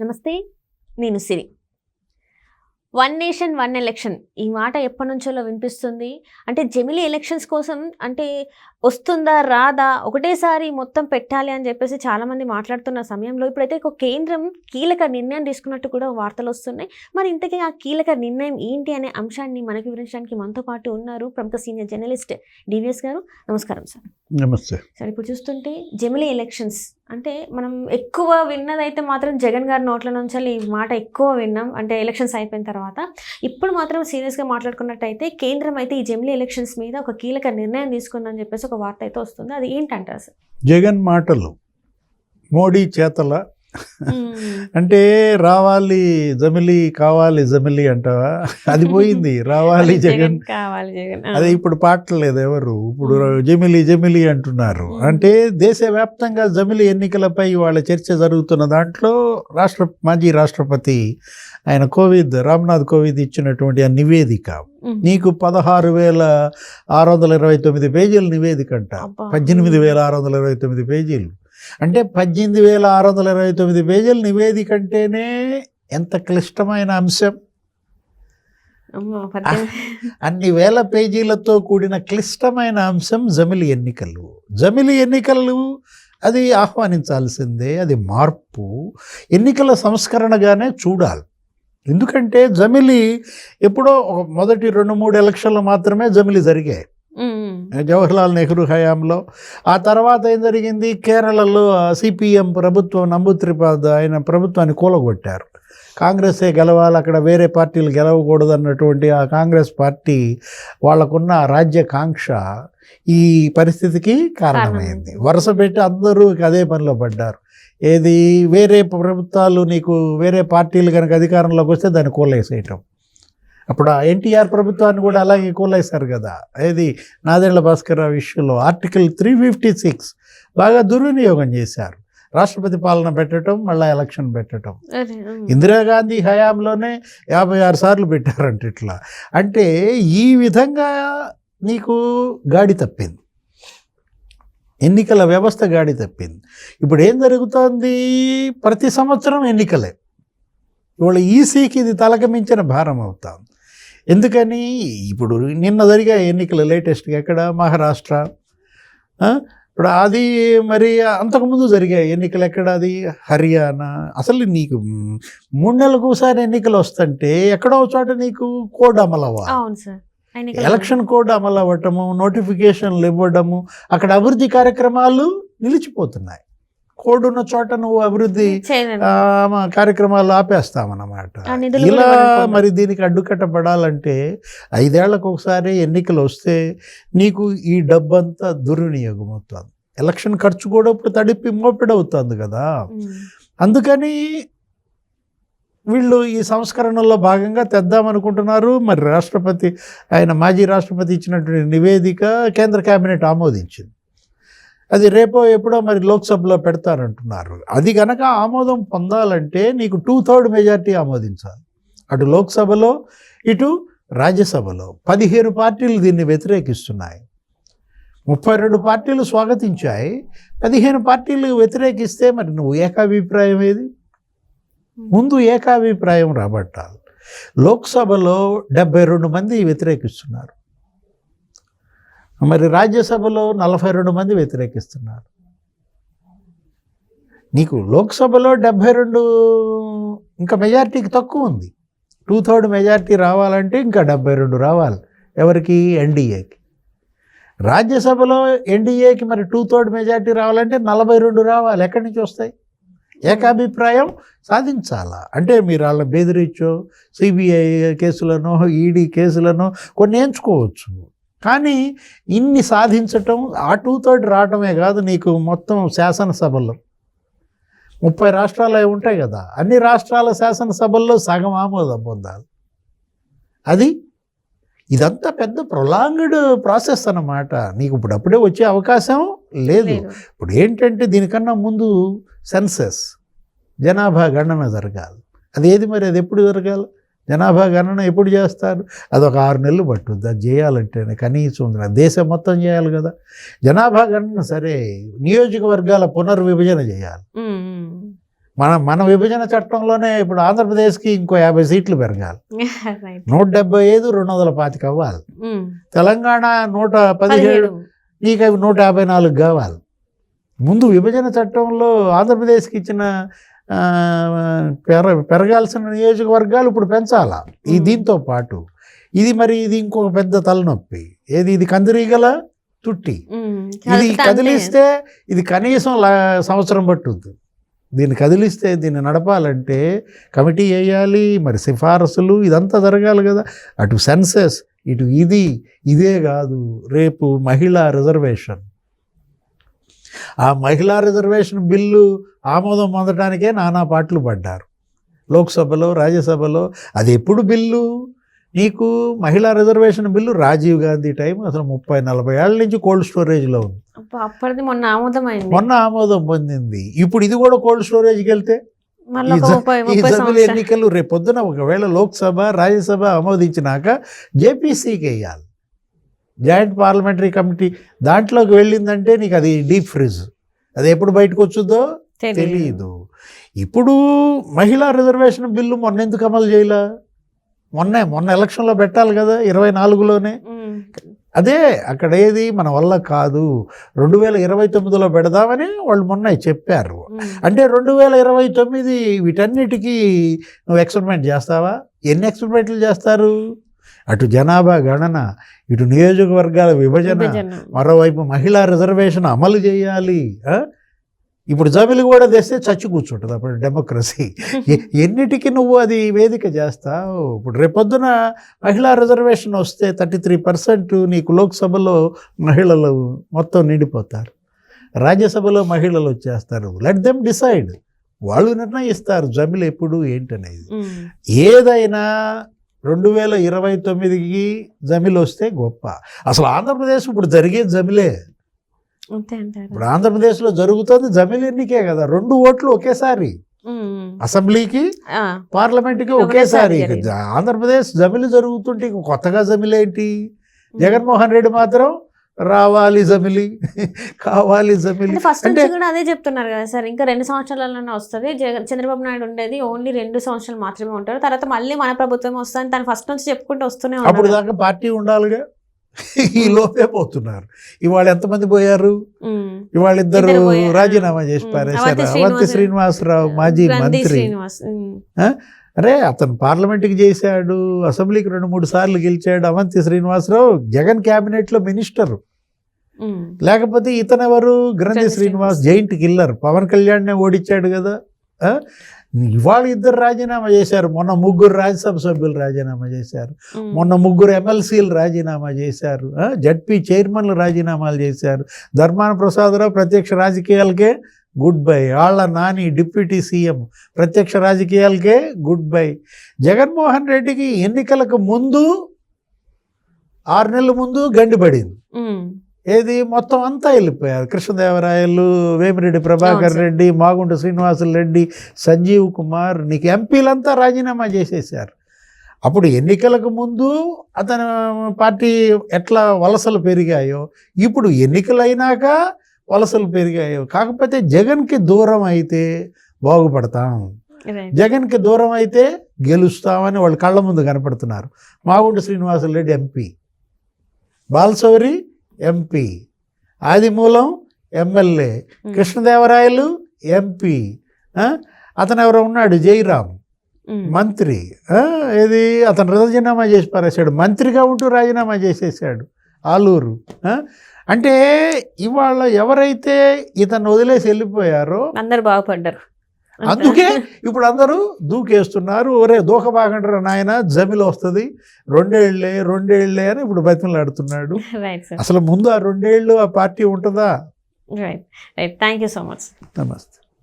నమస్తే నేను Siri. One nation one election. ఈ మాట ఎప్పటి నుంచోలో వినిపిస్తుంది? అంటే జమిలీ ఎలక్షన్స్ కోసం అంటే వస్తుందా రాదా? ఒకటేసారి మొత్తం పెట్టాలి అని చెప్పేసి చాలామంది మాట్లాడుతున్న సమయంలో ఇప్పుడైతే ఒక కేంద్రం కీలక నిర్ణయం తీసుకున్నట్టు కూడా వార్తలు వస్తున్నాయి. మరి ఇంతకీ ఆ కీలక నిర్ణయం ఏంటి అనే అంశాన్ని మనకు వివరించడానికి మనతో పాటు ఉన్నారు ప్రముఖ సీనియర్ జర్నలిస్ట్ డివిఎస్ గారు. నమస్కారం సార్. నమస్తే. సరే ఇప్పుడు చూస్తుంటే జమిలీ ఎలక్షన్స్ అంటే మనం ఎక్కువ విన్నదైతే మాత్రం జగన్ గారి నోట్ల నుంచి ఈ మాట ఎక్కువ విన్నాం. అంటే ఎలక్షన్స్ అయిపోయిన తర్వాత ఇప్పుడు మాత్రం సీరియస్గా మాట్లాడుకున్నట్టయితే కేంద్రం అయితే ఈ జమిలీ ఎలక్షన్స్ మీద ఒక కీలక నిర్ణయం తీసుకుందని చెప్పేసి ఒక వార్త అయితే వస్తుంది. అది ఏంటంటారు సార్? జగన్ మాటలు మోడీ చేతల అంటే రావాలి జమిలి కావాలి జమిలి అంటావా? అది పోయింది. రావాలి జగన్ కావాలి జగన్. అదే ఇప్పుడు పాటలేదు ఎవరు. ఇప్పుడు జమిలి జమిలి అంటున్నారు. అంటే దేశవ్యాప్తంగా జమిలి ఎన్నికలపై వాళ్ళ చర్చ జరుగుతున్న దాంట్లో రాష్ట్ర మాజీ రాష్ట్రపతి ఆయన కోవిద్ రామ్నాథ్ కోవిద్ ఇచ్చినటువంటి ఆ నివేదిక. నీకు పదహారు వేల ఆరు వందల ఇరవై తొమ్మిది పేజీల నివేదిక అంట. పద్దెనిమిది వేల ఆరు వందల ఇరవై తొమ్మిది పేజీలు. అంటే పద్దెనిమిది వేల ఆరు వందల ఇరవై తొమ్మిది పేజీల నివేదిక అంటేనే ఎంత క్లిష్టమైన అంశం. అన్ని వేల పేజీలతో కూడిన క్లిష్టమైన అంశం జమిలి ఎన్నికలు జమిలి ఎన్నికలు అది ఆహ్వానించాల్సిందే అది మార్పు ఎన్నికల సంస్కరణగానే చూడాలి ఎందుకంటే జమిలి ఎప్పుడో మొదటి రెండు మూడు ఎలక్షన్లు మాత్రమే జమిలి జరిగాయి. జవహర్లాల్ నెహ్రూ హయాంలో. ఆ తర్వాత ఏం జరిగింది? కేరళలో సిపిఎం ప్రభుత్వం నంబుత్రిపాద్ ఆయన ప్రభుత్వాన్ని కూలగొట్టారు. కాంగ్రెసే గెలవాలి అక్కడ వేరే పార్టీలు గెలవకూడదు అన్నటువంటి ఆ కాంగ్రెస్ పార్టీ వాళ్ళకున్న రాజ్యకాంక్ష ఈ పరిస్థితికి కారణమైంది. వరుస పెట్టి అందరూ అదే పనిలో పడ్డారు. ఏది? వేరే ప్రభుత్వాలు నీకు వేరే పార్టీలు కనుక అధికారంలోకి వస్తే దాన్ని కూలేసేయటం అప్పుడు ఆ ఎన్టీఆర్ ప్రభుత్వాన్ని కూడా అలాగే కూలేశారు కదా. ఏది? నాదెండ్ల భాస్కర్రావు ఇష్యూలో ఆర్టికల్ త్రీ ఫిఫ్టీ సిక్స్ బాగా దుర్వినియోగం చేశారు. రాష్ట్రపతి పాలన పెట్టడం మళ్ళీ ఎలక్షన్ పెట్టడం. ఇందిరాగాంధీ హయాంలోనే యాభై ఆరు సార్లు పెట్టారంట ఇట్లా. అంటే ఈ విధంగా నీకు గాడి తప్పింది. ఎన్నికల వ్యవస్థ గాడి తప్పింది. ఇప్పుడు ఏం జరుగుతోంది? ప్రతి సంవత్సరం ఎన్నికలే. ఇవాళ ఈసీకి ఇది తలకమించిన భారం అవుతుంది. ఎందుకని? ఇప్పుడు నిన్న జరిగే ఎన్నికలు లేటెస్ట్గా ఎక్కడ? మహారాష్ట్ర? ఇప్పుడు అది మరి అంతకుముందు జరిగాయి ఎన్నికలు ఎక్కడ అది? హర్యానా. అసలు నీకు మూడు నెలలకు ఒకసారి ఎన్నికలు వస్తుంటే ఎక్కడో చోట నీకు కోడ్ అమలు అవ్వాలి అవును సార్. ఎన్నికల- ఎలక్షన్ కోడ్ అమలు అవ్వటము నోటిఫికేషన్లు ఇవ్వడము అక్కడ అభివృద్ధి కార్యక్రమాలు నిలిచిపోతున్నాయి. కోడ్ ఉన్న చోట నువ్వు అభివృద్ధి కార్యక్రమాలు ఆపేస్తామన్నమాట. ఇలా. మరి దీనికి అడ్డుకట్టబడాలంటే ఐదేళ్ళకు ఒకసారి ఎన్నికలు వస్తే నీకు ఈ డబ్బంతా దుర్వినియోగం అవుతుంది ఎలక్షన్ ఖర్చు కూడా ఇప్పుడు తడిపి మోపిడవుతుంది కదా. అందుకని వీళ్ళు ఈ సంస్కరణలో భాగంగా తెద్దామనుకుంటున్నారు. మరి రాష్ట్రపతి ఆయన మాజీ రాష్ట్రపతి ఇచ్చినటువంటి నివేదిక కేంద్ర కేబినెట్ ఆమోదించింది. అది రేపో ఎప్పుడో మరి లోక్సభలో పెడతారంటున్నారు. అది గనక ఆమోదం పొందాలంటే నీకు టూ థర్డ్ మెజార్టీ ఆమోదించాలి. అటు లోక్సభలో ఇటు రాజ్యసభలో. పదిహేను పార్టీలు దీన్ని వ్యతిరేకిస్తున్నాయి. ముప్పై రెండు పార్టీలు స్వాగతించాయి. పదిహేను పార్టీలు వ్యతిరేకిస్తే మరి నువ్వు ఏకాభిప్రాయం ఏది? ముందు ఏకాభిప్రాయం రాబట్టాలి. లోక్సభలో డెబ్బై రెండు మంది వ్యతిరేకిస్తున్నారు. మరి రాజ్యసభలో నలభై రెండు మంది వ్యతిరేకిస్తున్నారు. నీకు లోక్సభలో డెబ్బై రెండు ఇంకా మెజార్టీకి తక్కువ ఉంది. టూ థర్డ్ మెజార్టీ రావాలంటే ఇంకా డెబ్బై రెండు రావాలి. ఎవరికి? ఎన్డీఏకి రాజ్యసభలో ఎన్డీఏకి మరి టూ థర్డ్ మెజార్టీ రావాలంటే నలభై రెండు రావాలి. ఎక్కడి నుంచి వస్తాయి? ఏకాభిప్రాయం సాధించాలా? అంటే మీరు వాళ్ళ బెదిరించో సిబిఐ కేసులను ఈడీ కేసులను కొన్ని ఎంచుకోవచ్చు. కానీ ఇన్ని సాధించటం ఆ టూ థర్డ్ రావటమే కాదు నీకు మొత్తం శాసనసభల్లో. ముప్పై రాష్ట్రాలు అవి ఉంటాయి కదా అన్ని రాష్ట్రాల శాసనసభల్లో సగం ఆమోదం పొందాలి. అది ఇదంతా పెద్ద ప్రొలాంగ్డ్ ప్రాసెస్ అన్నమాట. నీకు ఇప్పుడు అప్పుడే వచ్చే అవకాశం లేదు. లేదు. ఇప్పుడు ఏంటంటే దీనికన్నా ముందు సెన్సెస్ జనాభా గణన జరగాలి. అది ఏది మరి అది ఎప్పుడు జరగాలి? జనాభా గణన ఎప్పుడు చేస్తారు? అది ఒక ఆరు నెలలు పట్టుద్ది. అది చేయాలంటేనే కనీసం దేశం మొత్తం చేయాలి కదా. జనాభా గణన సరే నియోజకవర్గాల పునర్విభజన చేయాలి. మన మన విభజన చట్టంలోనే ఇప్పుడు ఆంధ్రప్రదేశ్కి ఇంకో యాభై సీట్లు పెరగాలి. నూట డెబ్బై ఐదు రెండు వందల పాతిక అవ్వాలి. తెలంగాణ నూట పదిహేడు. నీకు అవి నూట యాభై నాలుగు కావాలి. ముందు విభజన చట్టంలో ఆంధ్రప్రదేశ్కి ఇచ్చిన పెర పెరగాల్సిన నియోజకవర్గాలు ఇప్పుడు పెంచాలా? ఈ. దీంతో పాటు ఇది మరి ఇది ఇంకొక పెద్ద తలనొప్పి. ఏది? ఇది కందిరీగల తుట్టి. ఇది. కదిలిస్తే ఇది కనీసం లా- సంవత్సరం పట్టుద్ది దీన్ని కదిలిస్తే దీన్ని నడపాలంటే కమిటీ వేయాలి మరి సిఫారసులు ఇదంతా జరగాలి కదా. అటు సెన్సెస్ ఇటు ఇది ఇదే కాదు. రేపు మహిళా రిజర్వేషన్. ఆ మహిళా రిజర్వేషన్ బిల్లు ఆమోదం పొందడానికే నానా పాటలు పడ్డారు. లోక్సభలో రాజ్యసభలో అది ఎప్పుడు బిల్లు? నీకు మహిళా reservation bill Rajiv Gandhi time అసలు ముప్పై నలభై ఏళ్ళ నుంచి కోల్డ్ స్టోరేజ్లో ఉంది. మొన్న ఆమోదం మొన్న ఆమోదం పొందింది. ఇప్పుడు ఇది కూడా కోల్డ్ స్టోరేజ్కి వెళ్తే? ఈ సభ్యుల ఎన్నికలు రేపు పొద్దున ఒకవేళ లోక్సభ రాజ్యసభ ఆమోదించినాక జేపీసీకి వేయాలి జాయింట్ పార్లమెంటరీ కమిటీ దాంట్లోకి వెళ్ళిందంటే నీకు అది డీప్ ఫ్రిజ్. అది ఎప్పుడు బయటకు వచ్చుద్దో తెలియదు ఇప్పుడు మహిళా రిజర్వేషన్ బిల్లు మొన్న ఎందుకు అమలు చేయలే? మొన్నే మొన్న ఎలక్షన్లో పెట్టాలి కదా ఇరవై నాలుగులోనే. అదే అక్కడ ఏది మన వల్ల కాదు. రెండు వేల ఇరవై తొమ్మిదిలో పెడదామని వాళ్ళు మొన్న చెప్పారు. అంటే రెండు వేల ఇరవై తొమ్మిది వీటన్నిటికీ నువ్వు ఎక్స్పెరిమెంట్ చేస్తావా? ఎన్ని ఎక్స్పెరిమెంట్లు చేస్తారు? అటు జనాభా గణన ఇటు నియోజకవర్గాల విభజన. మరోవైపు మహిళా రిజర్వేషన్ అమలు చేయాలి? ఇప్పుడు జమిలి కూడా తెస్తే చచ్చి కూర్చుంటుంది అప్పుడు డెమోక్రసీ ఎన్నిటికి నువ్వు అది వేదిక చేస్తావు ఇప్పుడు రేపొద్దున మహిళా రిజర్వేషన్ వస్తే థర్టీ త్రీ పర్సెంట్ నీకు లోక్సభలో మహిళలు మొత్తం నిండిపోతారు రాజ్యసభలో మహిళలు వచ్చేస్తారు లెట్ దెమ్ డిసైడ్ వాళ్ళు నిర్ణయిస్తారు జమిలి ఎప్పుడు ఏంటనేది. ఏదైనా రెండు వేల ఇరవై తొమ్మిదికి జమిలి వస్తే గొప్ప. అసలు ఆంధ్రప్రదేశ్ ఇప్పుడు జరిగేది జమిలే. ఇప్పుడు ఆంధ్రప్రదేశ్లో జరుగుతుంది జమిలి ఎన్నికే కదా? రెండు ఓట్లు ఒకేసారి. అసెంబ్లీకి పార్లమెంట్కి ఒకేసారి ఆంధ్రప్రదేశ్ జమిలి జరుగుతుంటే ఇక కొత్తగా జమిలి ఏంటి జగన్మోహన్ రెడ్డి మాత్రం రావాలి జమిలి కావాలి జమిలి. ఫస్ట్ నుంచి కూడా అదే చెప్తున్నారు కదా సార్ ఇంకా రెండు సంవత్సరాలలోనే వస్తుంది. చంద్రబాబు నాయుడు ఉండేది ఓన్లీ రెండు సంవత్సరాలు మాత్రమే ఉంటారు. తర్వాత మళ్ళీ మన ప్రభుత్వం వస్తుంది తను ఫస్ట్ నుంచి చెప్పుకుంటూ వస్తూనే అప్పుడు దాకా పార్టీ ఉండాలిగా. ఈ లోపే పోతున్నారు. ఇవాళ ఎంతమంది పోయారు. ఇవాళ ఇద్దరు. రాజీనామా చేసి. పారేశారు? అవంతి అవంతి శ్రీనివాస- శ్రీనివాసరావు మాజీ మంత్రి. అరే అతను పార్లమెంట్కి చేశాడు అసెంబ్లీకి రెండు మూడు సార్లు గెలిచాడు అవంతి శ్రీనివాసరావు జగన్ క్యాబినెట్లో మినిస్టర్. లేకపోతే ఇతను ఎవరు గ్రంథి శ్రీనివాస్ జైంట్ కిల్లర్ పవన్ కళ్యాణ్నే ఓడించాడు కదా? ఇవాళ ఇద్దరు రాజీనామా చేశారు. మొన్న ముగ్గురు రాజ్యసభ సభ్యులు రాజీనామా చేశారు. మొన్న ముగ్గురు ఎమ్మెల్సీలు రాజీనామా చేశారు? జడ్పీ చైర్మన్లు రాజీనామాలు చేశారు. ధర్మాన ప్రసాదరావు ప్రత్యక్ష రాజకీయాలకే good bye Alla Nani deputy CM. ప్రత్యక్ష రాజకీయాలకే గుడ్ బై జగన్మోహన్ రెడ్డికి ఎన్నికలకు ముందు ఆరు నెలల ముందు గండి పడింది. ఉమ్. ఏది? మొత్తం అంతా వెళ్ళిపోయారు. కృష్ణదేవరాయలు వేమిరెడ్డి ప్రభాకర్. రెడ్డి మాగుంట శ్రీనివాసులు రెడ్డి సంజీవ్ కుమార్ నీకు ఎంపీలంతా రాజీనామా చేసేసారు అప్పుడు ఎన్నికలకు ముందు అతను పార్టీ ఎట్లా వలసలు పెరిగాయో ఇప్పుడు ఎన్నికలైనాక వలసలు పెరిగాయో కాకపోతే జగన్కి దూరం అయితే బాగుపడతాం. జగన్కి దూరం అయితే గెలుస్తామని వాళ్ళు కళ్ళ ముందు కనపడుతున్నారు Magunta Srinivasulu Reddy MP Balashowry MP Adimulam MLA um. Krishnadevarayalu MP? అతను ఎవరో ఉన్నాడు జైరామ్ ఉమ్. మంత్రి? ఏది అతను రాజీనామా చేసి పారేశాడు మంత్రిగా ఉంటూ రాజీనామా చేసేసాడు ఆలూరు? అంటే ఇవాళ ఎవరైతే ఇతను వదిలేసి వెళ్ళిపోయారో అందరు బాగుపడ్డారు. అందుకే ఇప్పుడు అందరూ దూకేస్తున్నారు. ఒరే దూక బాగంటారా నాయన జమిలో వస్తుంది. రెండేళ్ళే రెండేళ్ళే అని ఇప్పుడు బతిమలాడుతున్నాడు. అసలు ముందు ఆ రెండేళ్ళు ఆ పార్టీ ఉంటుందా? Right right thank you so much నమస్తే.